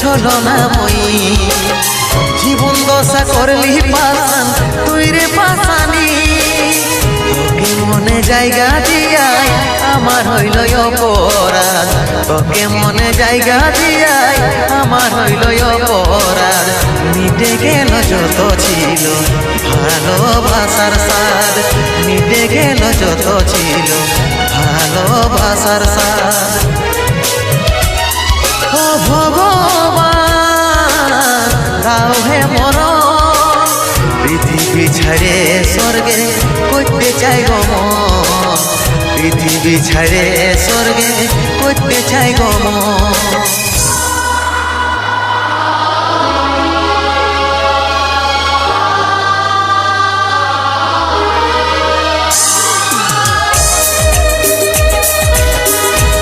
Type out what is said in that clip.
ছলনা মই জীবন দশা করলি পাশান তুই রে পাশানি। মনে জায়গা দিয়াই আমার হইল অপরাধ। তোকে মনে জায়গা দিয়াই আমার হইল অপরাধ। মিটে গেল যত ছিল ভালোবাসার সাদ মিটে গেল যত ছিল ভালোবাসার সাদ ছাড়ে স্বর্গে করতে চাই গম পৃথিবী ছাড়ে স্বর্গে করতে চাই গম